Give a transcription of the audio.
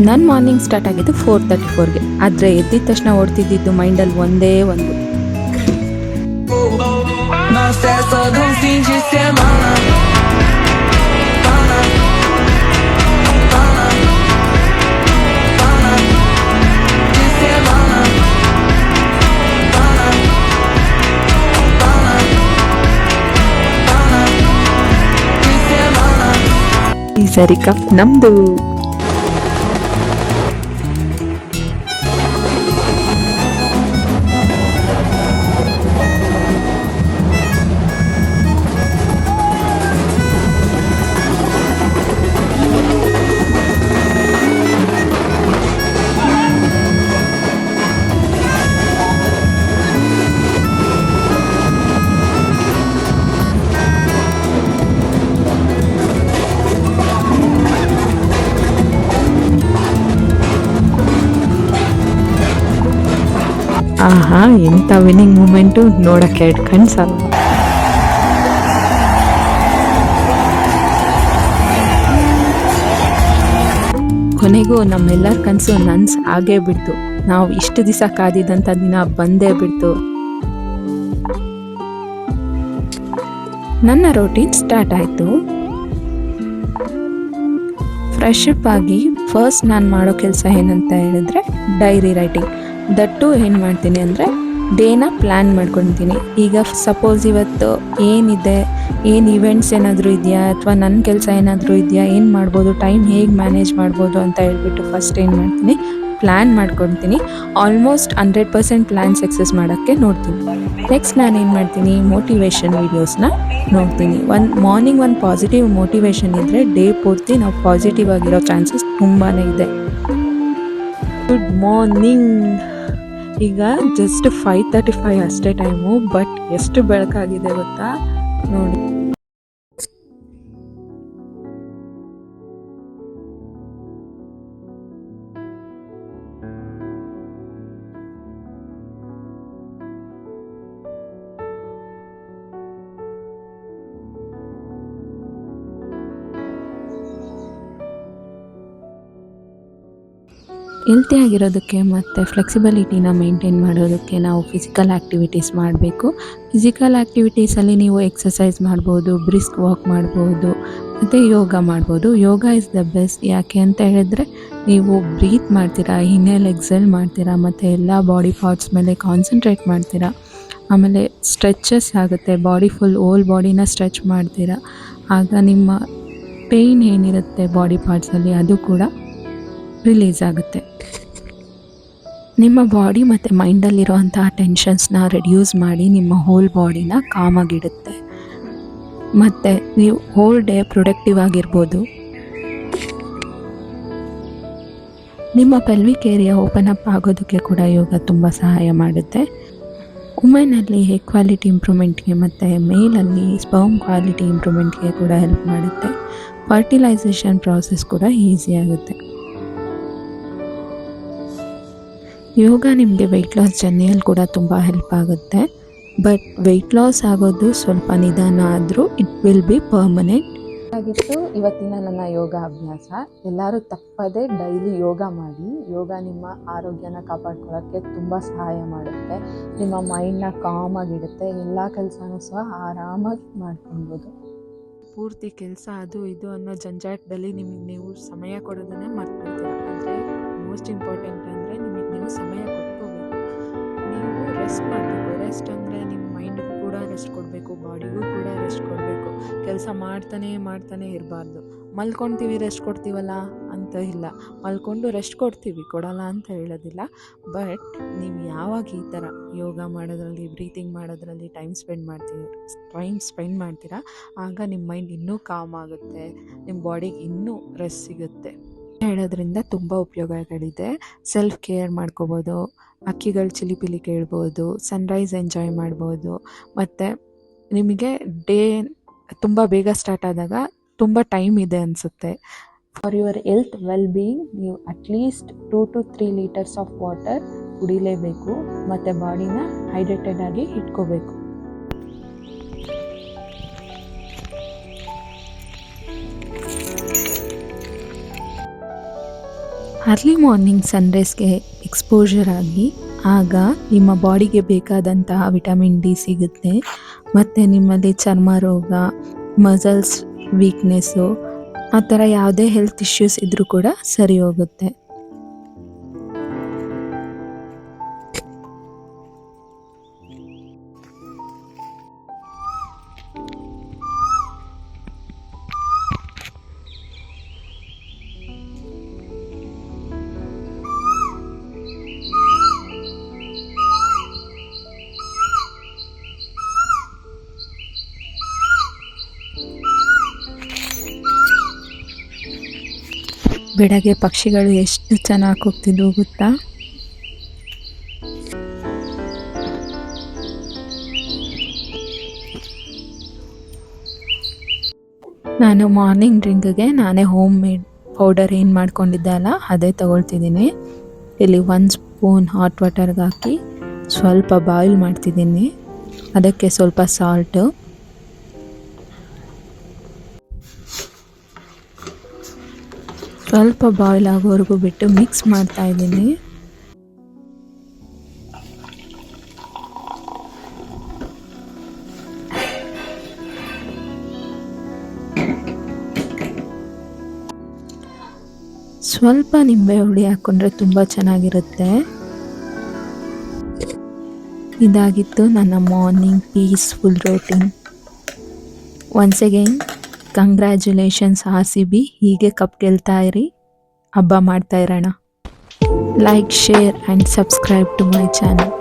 ನನ್ನ morning start ಆಗಿದ್ದು four thirty ಫೋರ್ಗೆ ಆದರೆ ಎದ್ದಿದ ತಕ್ಷಣ ಓಡ್ತಿದ್ದಿದ್ದು ಮೈಂಡಲ್ಲಿ ಒಂದೇ ಒಂದು. ಸರಿ ಕಪ್ ನಮ್ದು. ಆಹಾ ಎಂಥ ವಿನ್ನಿಂಗ್ ಮೂಮೆಂಟು ನೋಡಕ್ಕೆ ಎರಡು ಕಣ್ಸಲ್ಲ ಕೊನೆಗೂ ನಮ್ಮೆಲ್ಲರ ಕನಸು ನನ್ಸ್ ಆಗೇ ಬಿಡ್ತು. ನಾವು ಇಷ್ಟು ದಿವಸ ಕಾದಿದ್ದಂಥ ದಿನ ಬಂದೇ ಬಿಡ್ತು. ನನ್ನ ರೋಟೀನ್ ಸ್ಟಾರ್ಟ್ ಆಯಿತು. ಫ್ರೆಶ್ ಅಪ್ ಆಗಿ ಫಸ್ಟ್ ನಾನು ಮಾಡೋ ಕೆಲಸ ಏನಂತ ಹೇಳಿದ್ರೆ ಡೈರಿ ರೈಟಿಂಗ್ ದಟ್ಟು ಏನು ಮಾಡ್ತೀನಿ ಅಂದರೆ ಡೇನ ಪ್ಲ್ಯಾನ್ ಮಾಡ್ಕೊತೀನಿ. ಈಗ ಸಪೋಸ್ ಇವತ್ತು ಏನಿದೆ, ಏನು ಇವೆಂಟ್ಸ್ ಏನಾದರೂ ಇದೆಯಾ, ಅಥವಾ ನನ್ನ ಕೆಲಸ ಏನಾದರೂ ಇದೆಯಾ, ಏನು ಮಾಡ್ಬೋದು ಟೈಮ್ ಹೇಗೆ ಮ್ಯಾನೇಜ್ ಮಾಡ್ಬೋದು ಅಂತ ಹೇಳ್ಬಿಟ್ಟು ಫಸ್ಟ್ ಏನು ಮಾಡ್ತೀನಿ ಪ್ಲ್ಯಾನ್ ಮಾಡ್ಕೊತೀನಿ. Almost hundred percent plan success ಮಾಡೋಕ್ಕೆ ನೋಡ್ತೀನಿ. ನೆಕ್ಸ್ಟ್ ನಾನು ಏನು ಮಾಡ್ತೀನಿ ಮೋಟಿವೇಶನ್ ವೀಡಿಯೋಸ್ನ ನೋಡ್ತೀನಿ. ಒಂದು ಮಾರ್ನಿಂಗ್ ಒಂದು ಪಾಸಿಟಿವ್ ಮೋಟಿವೇಶನ್ ಇದ್ದರೆ ಡೇ ಪೂರ್ತಿ ನಾವು ಪಾಸಿಟಿವ್ ಆಗಿರೋ ಚಾನ್ಸಸ್ ತುಂಬಾ ಇದೆ. ಗುಡ್ ಮಾರ್ನಿಂಗ್ ಈಗ ಜಸ್ಟ್ ಫೈವ್ ತರ್ಟಿ ಫೈವ್ ಅಷ್ಟೇ ಟೈಮು ಬಟ್ ಎಷ್ಟು ಬೆಳಕಾಗಿದೆ ಗೊತ್ತಾ? ನೋಡಿ. ಹೆಲ್ತಿ ಆಗಿರೋದಕ್ಕೆ ಮತ್ತು ಫ್ಲೆಕ್ಸಿಬಿಲಿಟಿನ ಮೇಂಟೈನ್ ಮಾಡೋದಕ್ಕೆ ನಾವು ಫಿಸಿಕಲ್ ಆ್ಯಕ್ಟಿವಿಟೀಸ್ ಮಾಡಬೇಕು. ಫಿಸಿಕಲ್ ಆ್ಯಕ್ಟಿವಿಟೀಸಲ್ಲಿ ನೀವು ಎಕ್ಸಸೈಸ್ ಮಾಡ್ಬೋದು ಬ್ರಿಸ್ಕ್ ವಾಕ್ ಮಾಡ್ಬೋದು, ಮತ್ತು ಯೋಗ ಮಾಡ್ಬೋದು. ಯೋಗ ಇಸ್ ದ ಬೆಸ್ಟ್ ಯಾಕೆ ಅಂತ ಹೇಳಿದ್ರೆ, ನೀವು ಬ್ರೀತ್ ಮಾಡ್ತೀರಾ ಹಿನ್ನೆಲೆ ಎಕ್ಸೆಲ್ ಮಾಡ್ತೀರಾ, ಮತ್ತು ಎಲ್ಲ ಬಾಡಿ ಪಾರ್ಟ್ಸ್ ಮೇಲೆ ಕಾನ್ಸಂಟ್ರೇಟ್ ಮಾಡ್ತೀರಾ. ಆಮೇಲೆ ಸ್ಟ್ರೆಚಸ್ ಆಗುತ್ತೆ ಬಾಡಿ ಫುಲ್ ಓಲ್ ಬಾಡಿನ ಸ್ಟ್ರೆಚ್ ಮಾಡ್ತೀರಾ. ಆಗ ನಿಮ್ಮ ಪೇಯ್ನ್ ಏನಿರುತ್ತೆ ಬಾಡಿ ಪಾರ್ಟ್ಸಲ್ಲಿ ಅದು ಕೂಡ ರಿಲೀಸ್ ಆಗುತ್ತೆ. ನಿಮ್ಮ ಬಾಡಿ ಮತ್ತು ಮೈಂಡಲ್ಲಿರುವಂತಹ ಟೆನ್ಷನ್ಸ್ನ ರೆಡ್ಯೂಸ್ ಮಾಡಿ ನಿಮ್ಮ ಹೋಲ್ ಬಾಡಿನ ಕಾಮಾಗಿಡುತ್ತೆ ಮತ್ತು ನೀವು ಹೋಲ್ ಡೇ ಪ್ರೊಡಕ್ಟಿವ್ ಆಗಿರ್ಬೋದು. ನಿಮ್ಮ ಪೆಲ್ವಿಕ್ ಏರಿಯಾ ಓಪನ್ ಅಪ್ ಆಗೋದಕ್ಕೆ ಕೂಡ ಯೋಗ ತುಂಬ ಸಹಾಯ ಮಾಡುತ್ತೆ. ಉಮೆನಲ್ಲಿ ಹೇರ್ ಕ್ವಾಲಿಟಿ ಇಂಪ್ರೂವ್ಮೆಂಟ್ಗೆ ಮತ್ತು ಮೇಲಲ್ಲಿ ಸ್ಪರ್ಮ್ ಕ್ವಾಲಿಟಿ ಇಂಪ್ರೂವ್ಮೆಂಟ್ಗೆ ಕೂಡ ಹೆಲ್ಪ್ ಮಾಡುತ್ತೆ. ಫರ್ಟಿಲೈಸೇಷನ್ ಪ್ರಾಸೆಸ್ ಕೂಡ ಈಸಿ ಆಗುತ್ತೆ. ಯೋಗ ನಿಮಗೆ ವೆಯ್ಟ್ ಲಾಸ್ ಜರ್ನಿಯಲ್ಲಿ ಕೂಡ ತುಂಬ ಹೆಲ್ಪ್ ಆಗುತ್ತೆ. ಬಟ್ ವೆಯ್ಟ್ ಲಾಸ್ ಆಗೋದು ಸ್ವಲ್ಪ ನಿಧಾನ ಆದರೂ ಇಟ್ ವಿಲ್ ಬಿ ಪರ್ಮನೆಂಟ್ ಆಗಿತ್ತು ಇವತ್ತಿನ ನನ್ನ ಯೋಗ ಅಭ್ಯಾಸ. ಎಲ್ಲರೂ ತಪ್ಪದೇ ಡೈಲಿ ಯೋಗ ಮಾಡಿ ಯೋಗ ನಿಮ್ಮ ಆರೋಗ್ಯನ ಕಾಪಾಡ್ಕೊಳ್ಳೋಕ್ಕೆ ತುಂಬ ಸಹಾಯ ಮಾಡುತ್ತೆ. ನಿಮ್ಮ ಮೈಂಡ್ನ ಕಾಮಾಗಿಡುತ್ತೆ ಎಲ್ಲ ಕೆಲಸನೂ ಸಹ ಆರಾಮಾಗಿ ಮಾಡ್ಕೊಬೋದು ಪೂರ್ತಿ ಕೆಲಸ ಅದು ಇದು ಅನ್ನೋ ಜಂಜಾಟದಲ್ಲಿ ನಿಮಗೆ ನೀವು ಸಮಯ ಕೊಡೋದನ್ನೇ ಮರ್ತಿರ್ತೀರ ಅಂದರೆ ಮೋಸ್ಟ್ ಇಂಪಾರ್ಟೆಂಟ್ ಸಮಯ ಕೊಟ್ಕೋಬೇಕು. ನೀವು ರೆಸ್ಟ್ ಮಾಡಬೇಕು. ರೆಸ್ಟ್ ಅಂದರೆ ನಿಮ್ಮ ಮೈಂಡ್ಗೂ ಕೂಡ ರೆಸ್ಟ್ ಕೊಡಬೇಕು ಬಾಡಿಗೂ ಕೂಡ ರೆಸ್ಟ್ ಕೊಡಬೇಕು. ಕೆಲಸ ಮಾಡ್ತಾನೆ ಮಾಡ್ತಾನೆ ಇರಬಾರ್ದು. ಮಲ್ಕೊಳ್ತೀವಿ ರೆಸ್ಟ್ ಕೊಡ್ತೀವಲ್ಲ ಅಂತ ಇಲ್ಲ. ಮಲ್ಕೊಂಡು ರೆಸ್ಟ್ ಕೊಡ್ತೀವಿ, ಕೊಡಲ್ಲ ಅಂತ ಹೇಳೋದಿಲ್ಲ. ಬಟ್ ನೀವು ಯಾವಾಗ ಈ ಥರ ಯೋಗ ಮಾಡೋದ್ರಲ್ಲಿ ಬ್ರೀತಿಂಗ್ ಮಾಡೋದ್ರಲ್ಲಿ ಟೈಮ್ ಸ್ಪೆಂಡ್ ಮಾಡ್ತೀವಿ ಟೈಮ್ ಸ್ಪೆಂಡ್ ಮಾಡ್ತೀರಾ, ಆಗ ನಿಮ್ಮ ಮೈಂಡ್ ಇನ್ನೂ ಕಾಮ್ ಆಗುತ್ತೆ. ನಿಮ್ಮ ಬಾಡಿಗೆ ಇನ್ನೂ ರೆಸ್ಟ್ ಸಿಗುತ್ತೆ. ಹೇಳೋದ್ರಿಂದ ತುಂಬ ಉಪಯೋಗಗಳಿದೆ. ಸೆಲ್ಫ್ ಕೇರ್ ಮಾಡ್ಕೋಬೋದು ಹಕ್ಕಿಗಳು ಚಿಲಿಪಿಲಿ ಕೇಳ್ಬೋದು ಸನ್ರೈಸ್ ಎಂಜಾಯ್ ಮಾಡ್ಬೋದು. ಮತ್ತು ನಿಮಗೆ ಡೇ ತುಂಬ ಬೇಗ ಸ್ಟಾರ್ಟ್ ಆದಾಗ ತುಂಬ ಟೈಮ್ ಇದೆ ಅನಿಸುತ್ತೆ. For your health well being ನೀವು at least two to three litres of water ಕುಡಿಲೇಬೇಕು. ಮತ್ತು ಬಾಡಿನ ಹೈಡ್ರೇಟೆಡ್ ಆಗಿ ಇಟ್ಕೋಬೇಕು. ಅರ್ಲಿ ಮಾರ್ನಿಂಗ್ ಸನ್ರೈಸ್ಗೆ ಎಕ್ಸ್ಪೋಜರ್ ಆಗಿ, ಆಗ ನಿಮ್ಮ ಬಾಡಿಗೆ ಬೇಕಾದಂತಹ ವಿಟಮಿನ್ ಡಿ ಸಿಗುತ್ತೆ. ಮತ್ತು ನಿಮ್ಮಲ್ಲಿ ಚರ್ಮ ರೋಗ ಮಸಲ್ಸ್ ವೀಕ್ನೆಸ್ಸು ಆ ಥರ ಯಾವುದೇ ಹೆಲ್ತ್ ಇಶ್ಯೂಸ್ ಇದ್ದರೂ ಕೂಡ ಸರಿ ಹೋಗುತ್ತೆ. ಬೆಳಗ್ಗೆ ಪಕ್ಷಿಗಳು ಎಷ್ಟು ಚೆನ್ನಾಗಿ ಹೋಗ್ತಿದ್ವು ಗೊತ್ತಾ? ನಾನು ಮಾರ್ನಿಂಗ್ ಡ್ರಿಂಕ್ಗೆ ನಾನೇ ಹೋಮ್ ಮೇಡ್ ಪೌಡರ್ ಏನು ಮಾಡ್ಕೊಂಡಿದ್ದೆ ಅಲ್ಲ, ಅದೇ ತಗೊಳ್ತಿದ್ದೀನಿ. ಇಲ್ಲಿ ಒಂದು ಸ್ಪೂನ್ ಹಾಟ್ ವಾಟರ್ಗೆ ಹಾಕಿ ಸ್ವಲ್ಪ ಬಾಯ್ಲ್ ಮಾಡ್ತಿದ್ದೀನಿ. ಅದಕ್ಕೆ ಸ್ವಲ್ಪ ಸಾಲ್ಟು. ಸ್ವಲ್ಪ ಬಾಯ್ಲ್ ಆಗೋವರೆಗೂ ಬಿಟ್ಟು ಮಿಕ್ಸ್ ಮಾಡ್ತಾ ಇದ್ದೀನಿ. ಸ್ವಲ್ಪ ನಿಂಬೆ ಹುಳಿ ಹಾಕ್ಕೊಂಡ್ರೆ ತುಂಬ ಚೆನ್ನಾಗಿರುತ್ತೆ. ಇದಾಗಿತ್ತು ನನ್ನ morning peaceful routine once again congratulations R C B ಹೀಗೆ ಕಪ್ ಗೆಲ್ತಾ ಇರಿ. ಹಬ್ಬ ಮಾಡ್ತಾ ಇರೋಣ. Like share and subscribe to my channel